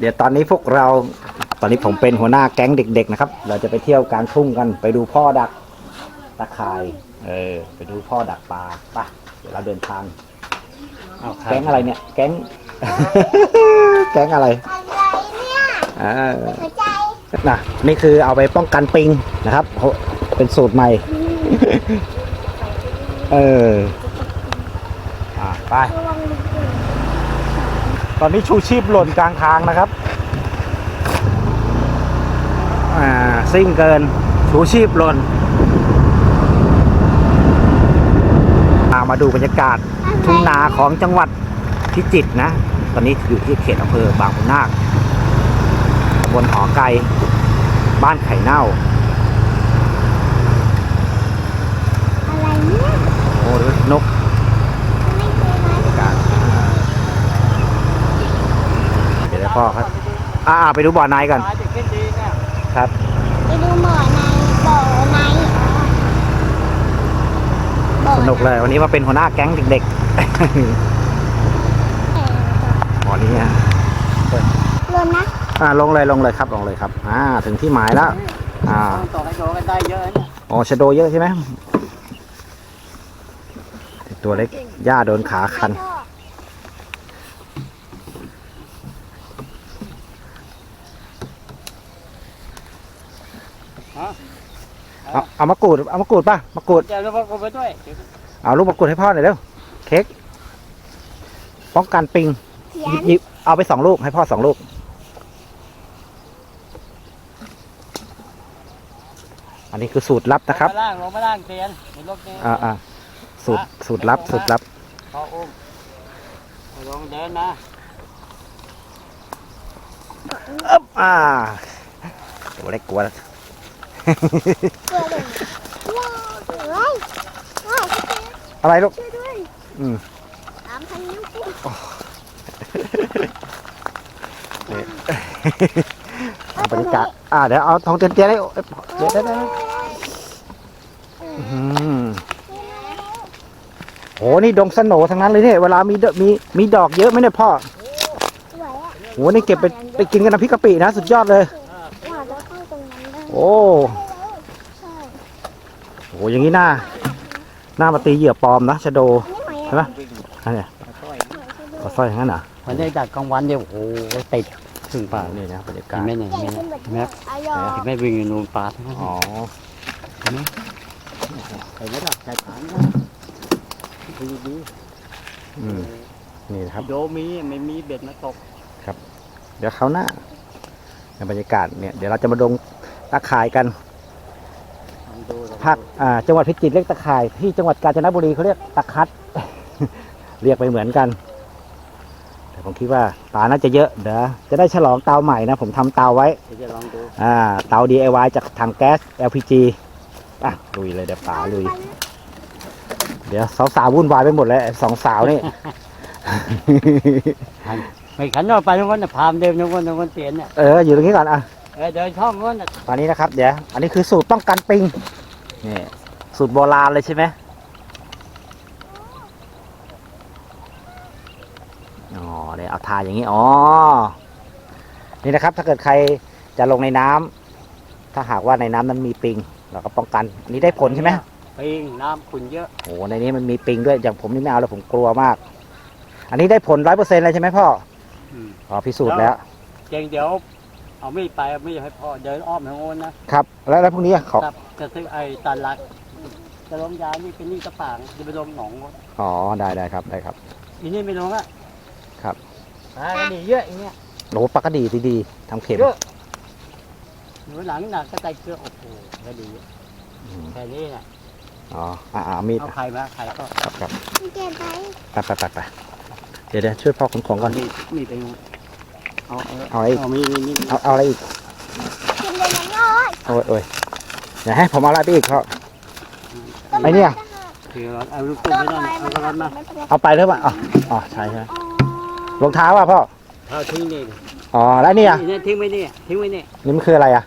เดี๋ยวตอนนี้พวกเราตอนนี้ผมเป็นหัวหน้าแก๊งเด็ก ๆ นะครับ เราจะไปเที่ยวกลางทุ่งกันไปดูพ่อดักตะข่าย เออ ไปดูพ่อดักปลาไปเดี๋ยวเราเดินทางเอาครับแก๊งอะไรเนี่ย แก๊ง แก๊งอะไรอะไรเนี่ยอ่าหัวใจน่ะนี่คือเอาไปป้องกันปิงนะครับโหเป็นสูตรใหม่ เอออะไป ระวังมือ ตอนนี้ชูชีพหล่นกลางทางนะครับ อ่าซิ่งเกิน ชูชีพหล่นอ่ามาดูบรรยากาศทุ่งนาของจังหวัดพิจิตรนะ ตอนนี้อยู่ที่เขตอำเภอบางขุนนาคตำบลหอไก่บ้านไข่เน่า อะไรเนี่ย โอ้ดูนก ไม่เคยมา บรรยากาศเดี๋ยว พ่อครับ อ่าไปดูบ่อในก่อนปลาจะขึ้นดีเนี่ยครับ ไปดูหมอในบ่อในอ๋อสนุกเลย วันนี้มาเป็นหัวหน้าแก๊งเด็กๆบ่อนี้ฮะรวมนะอ่าลงเลยลงเลยครับลงเลยครับอ่าถึงที่หมายแล้วอ่าต้องต่อให้โดกันได้เยอะเนี่ยอ๋อชะโดเยอะใช่ไหมตัวเล็กหญ้าโดนขาคัน เอาเอามะกรูดเอามะกรูดป่ะมะกรูดจะรู้ว่ากูไปด้วยเอาลูกมะกรูดให้พ่อหน่อยเร็วเค้กป้องกันปิงเขียหยิบนหยิบเอาไปสองลูกให้พ่อสองลูกอันนี้คือสูตรลับนะครับลงมาล่างลงมาล่างเตียนเห็นรถนี้อ่าอ่าสูตรสูตรลับสูตรลับพออุ้มลงเดินนะอึ๊บอ่าตัวเล็กกลัวแล้วเกลือเลยว้าวเกลื อว้าวว้าวอะไรลูกช่วยด้วยอืมสามพันนิ้วกูเอาบรรยากาศอ่าเดี๋ยวเอาทองเตียนเตียนให้เอ้ยเดี๋ยวเดี๋ยวเดี๋ยวอื้อหือโหนี่ดงสโหนทั้งนั้นเลยเนี่ยเวลามีดอกมีมีดอกเยอะไหมเนี่ยพ่อสวยอะโหนี่เก็บไปไปกินกันน้ำพริกกะปินะ สุดยอดเลย โอ้ใช่โหอย่างนี้หน้า หน้ามาตีเหยื่อปลอมนะชะโดอันนี้หอยใช่ไหมอะอันเนี้ยค่อยปลาสร้อยอย่างนั้นเหรอวันนี้ดักกลางวันเดียวโอ้โหติดถึงป่านี่นะบรรยากาเห็ศนไหมเนี่ยใหญ่เห็นไหมขึ้นแบบเห็นไหมอายอเห็นไหมวิ่งอยู่นูนปลาทั้งนั้นอ๋อเห็นไหมเห็นไหมล่ะใจฐานนะดีดีอืมนี่นะครับโดมีไม่มีเบ็ดมาตก เดี๋ยวเขาวหน้าในบรรยากาศเนี่ยเดี๋ยวเราจะมาดง ตะข่ายกันลองดูลองดูภาคอ่าจังหวัดพิจิตรเรียกตะข่าย ที่จังหวัดกาญจนบุรีเขาเรียกตะคัด เรียกไปเหมือนกัน แต่ผมคิดว่าปลาน่าจะเยอะเดี๋ยวจะได้ฉลองเตาใหม่นะ ผมทำเตาไว้เดี๋ยวจะลองดูอ่าเตา DIY จากถังแก๊ส LPG อะลุยเลยเดี๋ยวป๋าลุย เดี๋ยวสาวๆวุ่นวายไปหมดเลยไอ้สองสาวนี่ไม่ขันออกไปทุกคนนะพามเดิมทุกคนทุกคนเตียนเนี่ยเอออยู่ตรงนี้ก่อนอะ เออเดินช่องนู้นน่ะตอนนี้นะครับ เดี๋ยว อันนี้คือสูตรป้องกันปิง นี่สูตรโบราณเลยใช่ไหมอ๋อเดี๋ยวเอาทาอย่างนี้ อ๋อ นี่นะครับ ถ้าเกิดใครจะลงในน้ำถ้าหากว่าในน้ำนั้นมีปิง เราก็ป้องกัน อันนี้ได้ผลใช่ไหมปิงน้ำขุ่นเยอะ โอ้ในนี้มันมีปิงด้วย อย่างผมนี่ไม่เอาแล้วผมกลัวมาก อันนี้ได้ผลร้อยเปอร์เซ็นต์เลยใช่ไหมพ่ออืมอ๋อพิสูจน์แล้ว เจงเดี๋ยว เอามีดไปเอามีดให้พ่อเดินอ้อมทางโน้นนะครับ แล้วแล้วพรุ่งนี้อะขอครับจะซื้อไอ้ตันลักจะล้มยานี่เป็นนี่กระปางจะไปลงหนองอ๋อได้ได้ครับได้ครับอีนี่ไม่ลงอะครับอ่าก็ดีเยอะอย่างเงี้ยโอ้ปลากระดีดีๆทำเข็มเยอะหนูหลังหนักก็ใจเกลือโอ้โหก็ดีอืมแค่นี้น่ะอ๋ออ่ามีดเอาใครมาใครก็ครับครับเก็บไว้ไปไปไปไปเดี๋ยวเดี๋ยวช่วยพ่อขนของก่อนมีดมีดไปงู เอาเอาเอาอะไรอีกเอามีดมีดมีดเอาเอาอะไรอีกกินเลยนะน้อยโอ้ยโอ้ยอย่าให้ผมเอาอะไรไปอีกเขา ไอ้เนี่ย คือเอาเอาลูกตุ้มไปนั่นเอากระรันมาเอาไปหรือเปล่าอ๋ออ๋อใช่ใช่อ๋อรองเท้าว่ะพ่อเอาทิ้งนี่อ๋อแล้วนี่อะนี่ทิ้งไว้นี่ทิ้งไว้นี่นี่มันคืออะไรอะ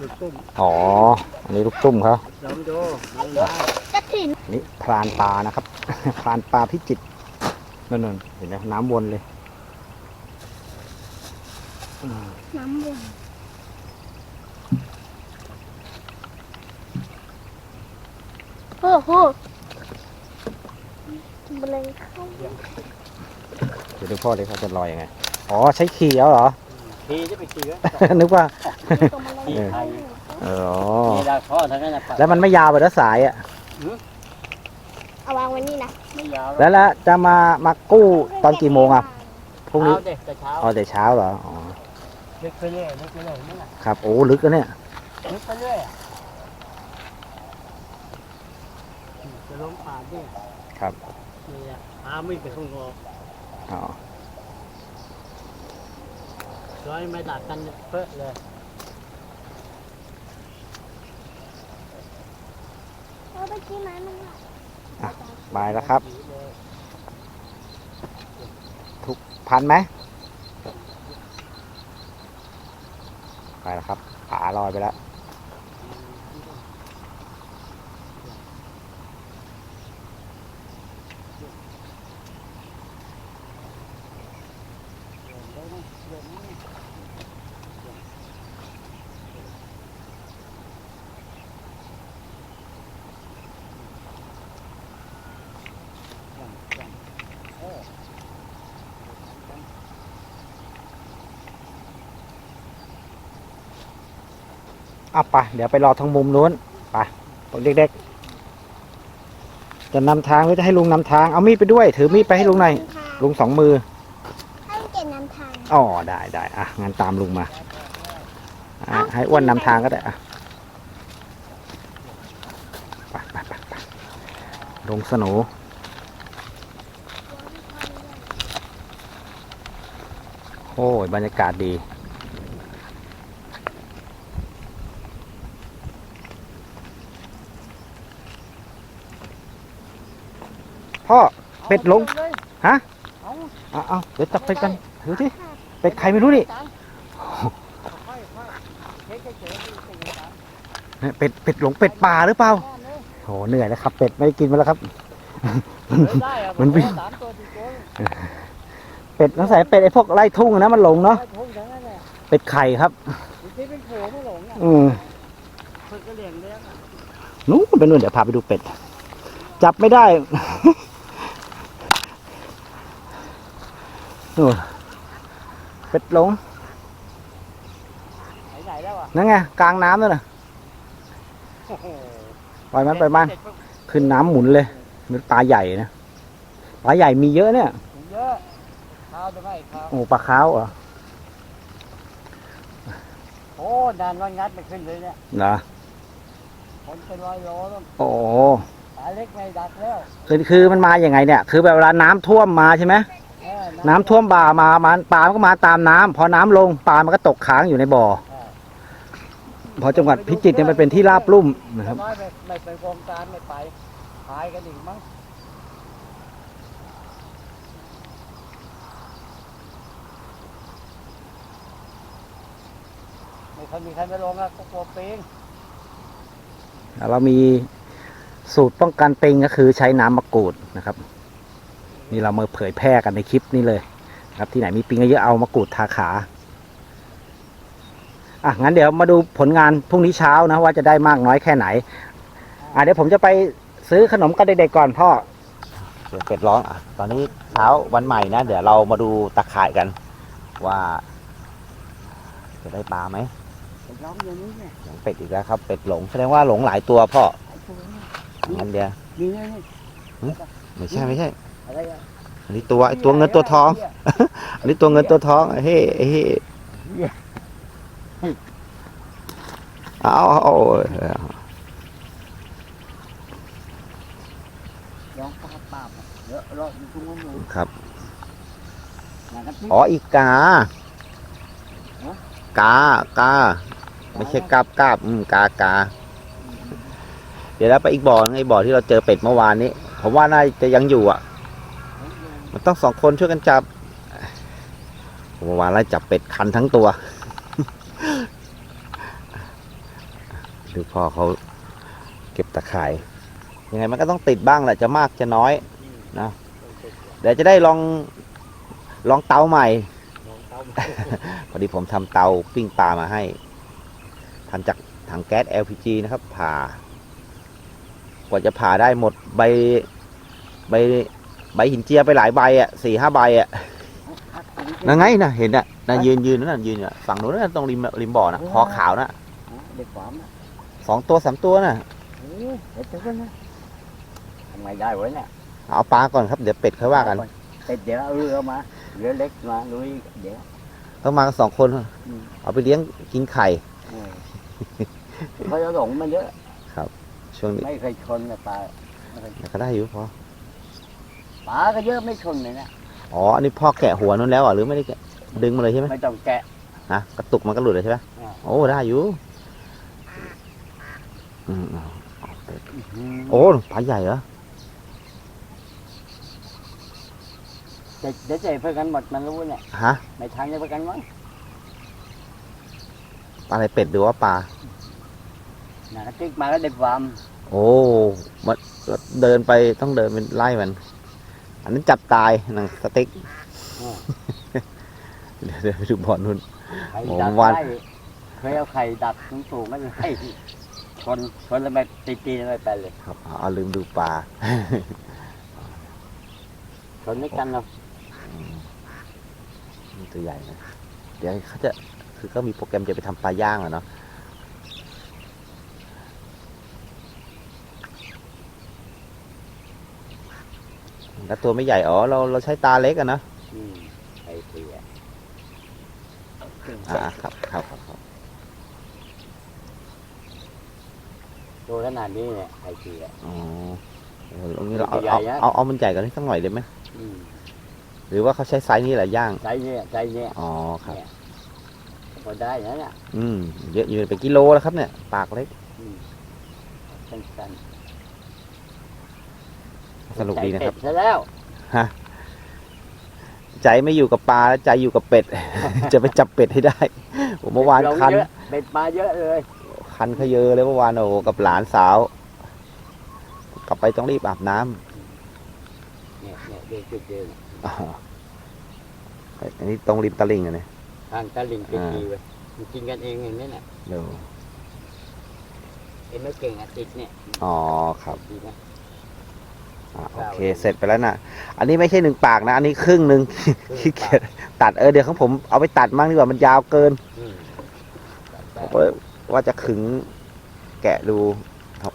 ลูกตุ้มอ๋ออันนี้ลูกตุ้มเขาลองดูลองดูกระถิ่นนี่พรานปลานะครับ พรานปลาพิจิตรนั่นนนเห็นไหมน้ำวนเลยอืม น้ำวนโอ้โหแมลงเข้าเดี๋ยวดูพ่อเลยเขาจะลอยยังไง อ๋อใช้ขี่เอาเหรอทีจะไปขี่ไว้นึกว่า ตัวแมลงขี่ไทยเออนี่ดาวท่อทั้งนั้นนะแล้วมันไม่ยาวไปแล้วสายอะ เอาวางไว้นี่นะไม่ยาวแล้วแล้วจะมามากู้ตอนกี่โมงอะพรุ่งนี้เช้าเด็กแต่เช้า อ๋อแต่เช้าเหรอ อ๋อ ลึกไปเรื่อยลึกไปเรื่อยนี่แหละครับ โอ้ ลึกแล้วเนี่ย ลึกไปเรื่อยอะจะลงป่าด้วยครับ นี่แหละพาไม่ไปข้างนอกอ๋อ ร้อยไม่ดักกันเพิ่เลยเอาไปกินไหมมันอะไปแล้วครับพันไหมไปแล้วครับขา ลอยไปแล้ว เอาไปเดี๋ยวไปรอทางมุมนู้นไปพวกเด็กๆจะนำทางหรือจะให้ลุงนำทางเอามีดไปด้วย ถือมีดไปให้ลุงหน่อยลุงสองมือให้เก็บน้ำทางอ๋อได้ได้อะงั้นตามลุงมาอะให้อ้วนนำทางก็ได้อะไปไปไปไปลงสนูโอ้ยบรรยากาศดี พ่อ เป็ดลง ฮะเอาเอาเอาเดี๋ยวจับเป็ดกันดูที่เป็ดใครไม่รู้นี่ค่อยๆเช็คเฉยๆดูเป็นไงครับเนี่ยเป็ดเป็ดหลงเป็ดป่าหรือเปล่าได้เลยโหเหนื่อยแล้วครับ เป็ดไม่ได้กินมาแล้วครับเฮ้ยได้อะมันวิ่งสามตัวสี่ตัวเป็ดลักษณะเป็ดไอ้พวกไล่ทุ่งอะนะมันหลงเนาะได้ทุ่งทั้งนั้นแหละเป็ดไข่ครับอยู่ที่เป็นโผล่ไม่หลงอะอืมเพิ่งก็เลี้ยงเลี้ยงอะนู้นไปนู่นเดี๋ยวพาไปดูเป็ด จับไม่ได้ นู่นเป็ดหลงไหนๆแล้วอะนั่นไงกลางน้ำนั่นน่ะโอ้โหปล่อยมันปล่อยมันเด็ดปุ๊บขึ้นน้ำหมุนเลยมันปลาใหญ่นะปลาใหญ่มีเยอะเนี่ยเยอะข้าวจะไม่ข้าวโอ้ปลาขาวเหรอโอ้นานวันงัดไม่ขึ้นเลยเนี่ยเหรอคนเป็นร้อยโลต้องโอ้ปลาเล็กไม่ดักแล้วคือคือมันมาอย่างไงเนี่ย คือแบบเวลาน้ำท่วมมาใช่ไหม น้ำท่วมบ่ามามันปลามันก็มาตามน้ำพอน้ำลงปลามันก็ตกค้างอยู่ในบ่อเออเพราะจังหวัดพิจิตรเนี่ยมันเป็นที่ราบลุ่มนะครับ น้อยไม่ไม่เป็นโครงการไม่ไปขายกันอีกมั้งไม่เคยมีใครไม่ลงอะก็กลัวปิงเรามีสูตรป้องกันปิงก็คือใช้น้ำมะกรูดนะครับ นี่เรามาเผยแพร่กันในคลิปนี้เลยครับที่ไหนมีปิงเยอะเอามะกรูดทาขาอะงั้นเดี๋ยวมาดูผลงานพรุ่งนี้เช้านะว่าจะได้มากน้อยแค่ไหน อะเดี๋ยวผมจะไปซื้อขนมกับเด็กๆก่อนพ่อเสียงเป็ดร้องอะตอนนี้เช้าวันใหม่นะเดี๋ยวเรามาดูตะข่ายกัน ว่าจะได้ปลาไหมไปร้องอย่างนี้เนี่ยเสียงเป็ดอีกแล้วครับเป็ดหลงแสดงว่าหลงหลายตัวพ่อองั้นเดี๋ยวนี่ไม่ใช่ไม่ใช่ อันนี้ตัวไอตัวเงินตัวทอง อันนี้ตัวเงินตัวทองเฮ้เฮ้เอาเอาเอาร้องปาบปาบเยอะรออยู่ตรงนู้นอครับอ๋ออีกากากาไม่ใช่กาบกาบอืมกากาเดี๋ยวเราไปอีกบ่อนึงไอ้บ่อที่เราเจอเป็ดเมื่อวานนี้ ผมว่าน่าจะยังอยู่อะ มันต้องสองคนช่วยกันจับเมื่อวานเราจับเป็ดคันทั้งตัว ดูพ่อเขาเก็บตะข่าย ยังไงมันก็ต้องติดบ้างแหละ จะมากจะน้อยนะเดี๋ยวจะได้ลองลองเตาใหม่ พอดีผมทำเตาปิ้งปลามาให้ทำจากถังแก๊ส LPG นะครับ ผ่ากว่าจะผ่าได้หมดใบใบ ใบหินเจียไปหลายใบอะสี่ห้าใบอะนั่นไงนะเห็นอะนะยืนยืนนั่นนะยืนอะฝั่งนู้นนะตรงริมริมบ่อนะคอขาวนะเด็กความนะสองตัวสามตัวนะเออเดี๋ยวเจอกันนะทำไงได้วะเนี่ยเอาปลาก่อนครับเดี๋ยวเป็ดค่อยว่ากันเป็ดเดี๋ยวเอาเรือมาเรือเล็กมาลุยเดี๋ยวต้องมากันสองคนอืมเอาไปเลี้ยงกินไข่เออเขาจะหลงมันเยอะช่วงนี้ไม่เคยชนเลยปลาไม่เคยก็ได้อยู่พอ ปลาก็เยอะไม่ชนเลยนะอ๋อ อันนี้พ่อแกะหัวนู้นแล้วเหรอะหรือไม่ได้แกะดึงมาเลยใช่ไหมไม่ต้องแกะ ฮะกระตุกมันก็หลุดเลยใช่ไหมอ่า โอ้ได้อยู่อืมเอาเอาเป็ดโอ้ปลาใหญ่เหรอเดี๋ยวเดี๋ยวจะเพื่อนกันหมดมันรู้เนี่ยฮะไม่ทางจะเพื่อนกันมั้งปลาอะไรเป็ดหรือว่าปลานะติ๊กมาแล้วเด็กความโอ้มันเดินไปต้องเดินเป็นไล่มัน อันนั้นจับตายหนังสติ๊กเดี๋ยวเดี๋ยวไปดูบอลนู่น ไข่โอ้ดักวัน ได้เคยเอาไข่ดักสูงๆไม่เป็นไรชนชนแล้วไม่ตีตีๆไม่ไปเลยครับเอาเอาลืมดูปลาชนไม่กันหรอกมันตัวใหญ่นะ เดี๋ยวเขาจะคือก็มีโปรแกรมจะไปทำปลาย่างอะเนาะ แล้วตัวไม่ใหญ่ อ๋อ เราเราใช้ตาเล็กอะนะอืมไข่เสียอ่าครับครับครับครับตัวขนาดนี้เนี่ยไข่เสีย อ๋อเออตรงนี้เราเอาใหญ่เอานะ เอาเอามันใหญ่กว่านี้สักหน่อยได้ไหมอืมหรือว่าเขาใช้ไซส์นี้แหละย่างใจเนี่ยใจเนี่ยอ๋อครับเนี่ยพอได้นะเนี่ยอืมเยอะอยู่เป็นกิโลแล้วครับเนี่ย ปากเล็กอืมสั้น สนุกดีนะครับใจเป็ซะแล้ว ใจไม่อยู่กับปลาแล้วใจอยู่กับเป็ด จะไปจับเป็ดให้ได้ผมเมื่อวานลงคันเยอะเป็ดมาเยอะเลยคันเขาเยอะเลยเมื่อวานโอ้โหกับหลานสาว กลับไปต้องรีบอาบน้ำเนี่ยเนี่ยเดินจุดเดินอ๋ออันนี้ตรงริมตลิ่งอะเนี่ยทางตะลิงเป็นอ่าดีเว้ยมันกินกันเองอย่างนี้เนี่ยเดี๋ยวเอ็นไม่เก่งอะติดเนี่ยอ๋อครับดีนะ อะโอเค เสร็จไปแล้วนะอันนี้ไม่ใช่หนึ่งปากนะ อันนี้ครึ่งหนึ่งขี้เกียจตัดเออเดี๋ยวของผมเอาไปตัดมั่งดีกว่ามันยาวเกินอืมผมก็ว่าจะขึงแกะดูครับ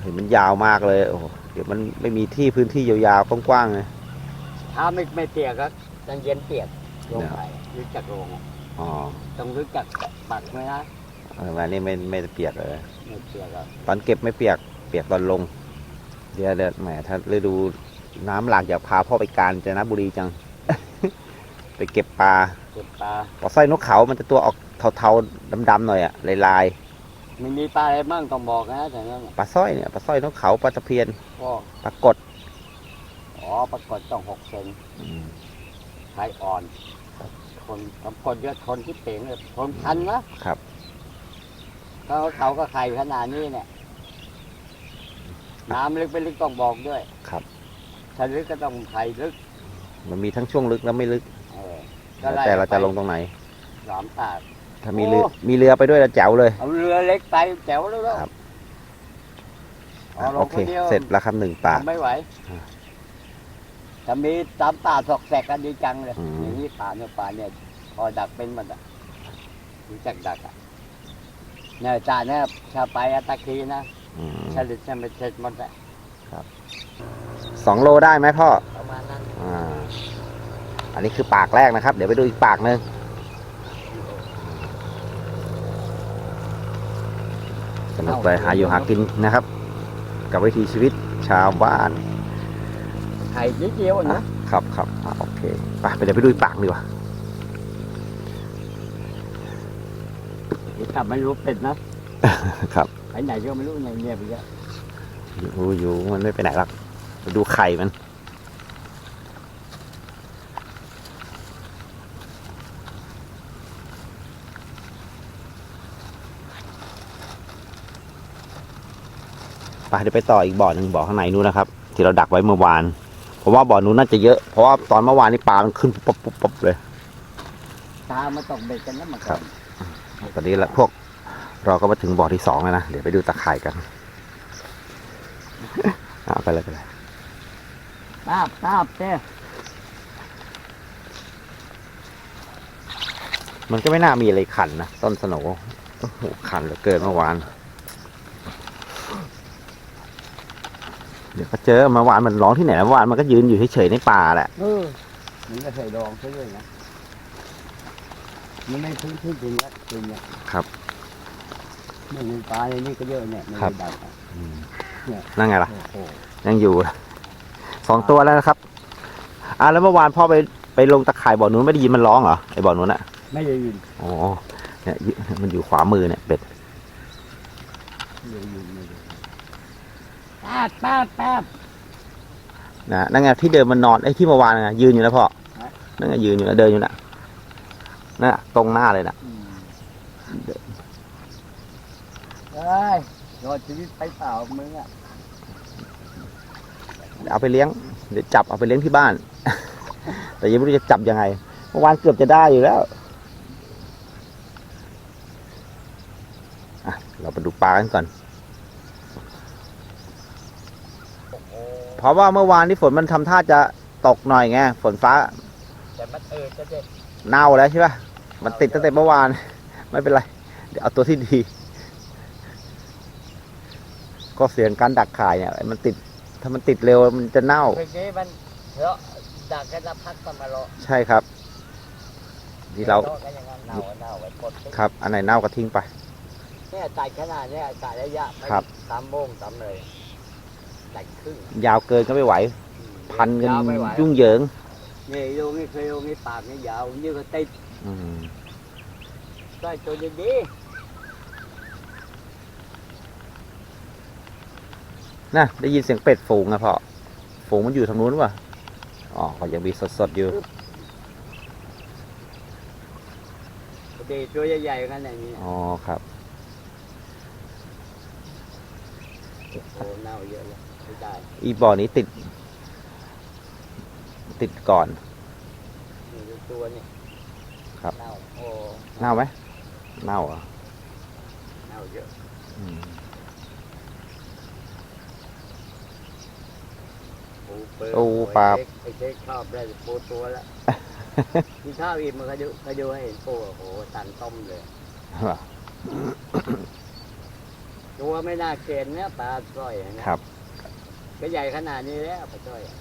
เห็นมันยาวมากเลยโอ้โหเดี๋ยวมันไม่มีที่พื้นที่ยาวๆกว้างๆเลย ถ้าไม่ไม่เปียกก็ต้องเย็นเปียกลงไปรู้จักลงอะอ๋อต้องรู้จักปักไหมนะเออวันนี้ไม่ไม่เปียกเลย ไม่เปียกอะตอนเก็บไม่เปียก เปียกตอนลง เดี๋ยวเดี๋ยวแหมถ้าฤดูน้ำหลากอยากพาพ่อไปการจนบุรีจัง ไปเก็บปลาเก็บปลาปลาสร้อยนกเขา มันจะตัวออกเทาๆดำๆหน่อยอะลายมันมีปลาอะไรบ้างต้องบอกนะแต่นั้นๆปลาสร้อยเนี่ยปลาสร้อยนกเขาปลาตะเพียนก็ปลากดอ๋อปรากฏต้องหกเซนอืมไข่อ่อนคนกำคนเยอะคนที่เป่งเลยคนพันนะครับเขาเขาก็ไข่ขนาดนี้เนี่ย น้ำลึกไปลึกต้องบอกด้วยครับ ถ้าลึกก็ต้องไข่ลึกมันมีทั้งช่วงลึกและไม่ลึก เออแล้วแต่เราจะลงตรงไหน สามตาด ถ้ามีเรือโอ้ มีเรือไปด้วยแล้วแจ๋วเลย เอาเรือเล็กไปแจ๋วแล้วแล้วครับเอาลโองเคคนเดียวเสร็จแล้วครับหนึ่งปาก ทำไม่ไหวอ่าถ้ามีตามป่าสอกแสกกันดีจังเลยอืม อย่างนี้ป่าเนี่ยป่าเนี่ยพอดักเป็นมันอะรู้จักดักอะเนี่ยจ่าเนี่ยชาไปอัตตะคีนะ อืมฉลิดเนี่ยมันเสร็จหมดแหละสองโลได้ไหมพ่อ ประมาณนั้นอ่า อันนี้คือปากแรกนะครับ เดี๋ยวไปดูอีกปากหนึ่งสนุกเลยหาอยู่หากินนะครับ กับวิถีชีวิตชาวบ้านไข่นิดเดียวอะอะนะครับครับอะโอเคไปไปเดี๋ยวไปดูอีกปากดีกว่าเดี๋ยวกลับไม่รู้เป็ดนะ ครับไปไหนก็ไม่รู้เนี่ยเงียบไปเยอะอยู่อยู่มันไม่ไปไหนหรอกไปดูไข่มันไปเดี๋ยวไปต่ออีกบ่อหนึ่งบ่อข้างในนู้นนะครับ ที่เราดักไว้เมื่อวานผมว่าบ่อนู้นน่าจะเยอะเพราะว่าตอนเมื่อวานนี่ปลามันขึ้นปุ๊บปุ๊บปุ๊บเลยตามมาตกเบ็ดกันแล้วมาครัก่อบนตอนนี้ละพวก เราก็มาถึงบ่อที่สองแล้วนะ เดี๋ยวไปดูตะข่ายกันเอาไปเลยไปเลยตาบตาบเจ้มันก็ไม่น่ามีอะไรขันนะ ต้นสโหนโอ้โหขันเหลือเกินเมื่อวาน เดี๋ยวก็เจอเมื่อวานมันร้องที่ไหนนะเมื่อวานมันก็ยืนอยู่เฉยๆในป่าแหละเออมันก็ใส่ดองซะด้วยนะมันไม่พื้นที่จริงละจริงเนี่ยครับ ไม่มีปลาในนี่ก็เยอะเนี่ยไม่ครับได้ดักอะเนี่ยนั่นไงล่ะ โอ้โหยังอยู่ สองตัวแล้วนะครับ อะแล้วเมื่อวานพ่อไปไปลงตะข่ายบ่อนู้นไม่ได้ยินมันร้องเหรอไอ้บ่อนู้นอะไม่ได้ยินอ๋อเนี่ยยิมันอยู่ขวามือเนี่ยเป็ดไม่ได้ยินไม่ได้ยินตาบตาบตาบนะนั่นไงที่เดิมมันนอนไอ้ที่เมื่อวานไงยืนอยู่แล้วพ่อนั่นไงยืนอยู่แล้วเดินอยู่น่ะนั่นน่ะตรงหน้าเลยน่ะอืมเอ้ยรอดชีวิตไปเปล่ามึงอะเอาไปเลี้ยง เดี๋ยวจับเอาไปเลี้ยงที่บ้าน แต่ยังไม่รู้จะจับยังไง เมื่อวานเกือบจะได้อยู่แล้วอะเราไปดูปลากันก่อน เพราะว่าเมื่อวานที่ฝนมันทำท่าจะตกหน่อยไง ฝนฟ้า แต่มันเออจะเด็ดเน่าแล้วใช่ปะมันติดตั้งแต่เมื่อวาน ไม่เป็นไร เดี๋ยวเอาตัวที่ดี ก็เสียงการดักข่ายเนี่ยมันติดถ้ามันติดเร็วมันจะเน่าเมื่อกี้มันเพราะดักกันแล้วพักมันมารอใช่ครับ ที่เราโต๊ะก็อย่างนั้นเน่าเน่าไว้กดไปครับ อันไหนเน่าก็ทิ้งไป เนี่ยตัดขนาดเนี่ยตัดระยะไม่ครับ สามโมงสามเลยตัดครึ่งยาวเกินก็ไม่ไหว พันกันยาวไม่ไหวยุ่งเหยิงนี่ดูนี่เคยดูนี่ปากนี่ยาวนี่ก็ติดอืม ได้ตัวดี นะได้ยินเสียงเป็ดฝูงนะพ่อฝูงมันอยู่ทางนู้นวะอ๋อก็ยังมีสดๆอยู่ๆดีตัวใหญ่ๆกันอย่างนี้อ๋อครับโอ้โหเน่าเยอะเลยไม่ได้อีบ่อนี้ติด ติดก่อนนี่ดูตัวนี่ครับเน่าโอ้เน่าไหมเน่าเหรอะเน่าเยอะปูเปิดโอ้ปลาไอ้เจ๊ชอบได้ปูตัวละกินข้าวอิ่มมันก็ดูก็ดูให้เห็นปูโอ้โหตันต้มเลยตัวไม่น่าเกณฑ์เนี่ยปลาสร้อยนะครับ ก็ใหญ่ขนาดนี้แล้วปลาสร้อยอะ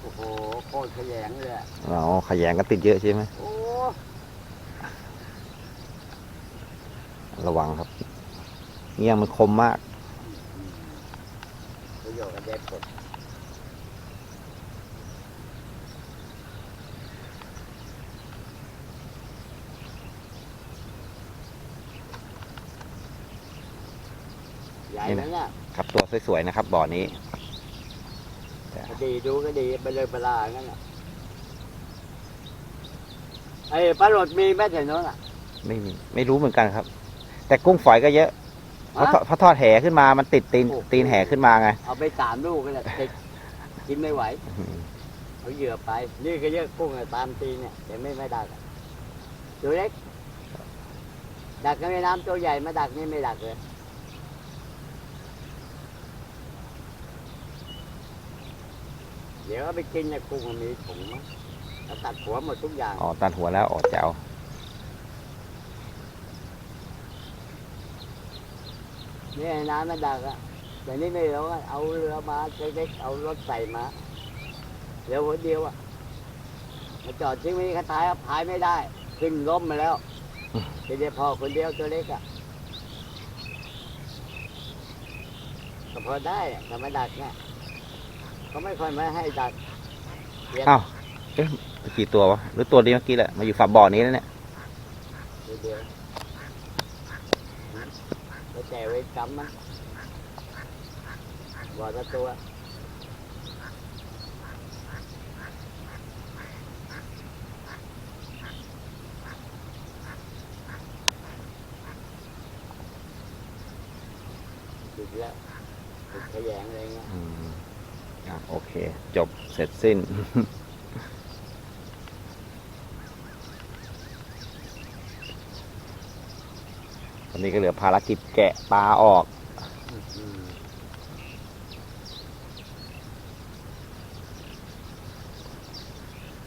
โอ้โหโคตรขยงเลยอะอ๋อขยงก็ติดเยอะใช่ไหมโอ้ระวังครับเงี้ยงมันคมมาก ประโยชน์กับเด็กกดใหญ่ไหมเนี่ยครับตัวสวยๆนะครับบ่อนี้ก็ดีดูก็ดีไปเลยเวลางั้นน่ะไอ้ปลาโหลดมีไหมแถวโน้นอะ ไม่มีไม่รู้เหมือนกันครับ แต่กุ้งฝอยก็เยอะ เพราะฮะทอดเพราะทอดแหขึ้นมามันติดตีนโอ้โห ตีนแหขึ้นมาไง เอาไปสามลูกก็เลยติดกินไม่ไหว เอาเหยื่อไป นี่ก็เยอะกุ้งอะตามตีเนี่ยแต่ไม่ไม่ดักอะตัวเล็ก ดักกันในน้ำตัวใหญ่มาดักนี่ไม่ดักเลยเดี๋ยวเอาไปกินเนี่ยกุ้งมันมีถุงมั้งแล้วตัดหัวหมดทุกอย่าง อ๋อตัดหัวแล้วอ๋อแจ๋ว นี่ในน้ำมันดักอะแต่นี่ไม่รู้อะเอาเรือมาเล็กๆเอารถใส่มาเดี๋ยวหัวเดียวอะมาจอดทิ้งไว้ที่กระท้ายอะพายไม่ได้ ขึ้นล้มมาแล้วเดี๋ยวพอคนเดียวตัวเล็กอะก็พอได้อะแต่มาดักเนี่ยเขาไม่ค่อยมาให้ดักอ้าวเอ๊ะกี่ตัววะหรือตัวนี้เมื่อกี้แหละมาอยู่ฝักบ่อนี้แล้วเนี่ยเดี๋ยวเดี๋ยว แล้วแต่ไว้กำมันบอกละตัวติดแล้วติดขยงอะไรเงี้ยอืมอะโอเคจบเสร็จสิ้น ตอนนี้ก็เหลือภารกิจแกะปลาออกอ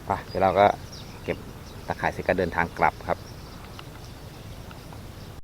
ไปเดี๋ยวเราก็เก็บตะข่ายเสร็จก็เดินทางกลับครับ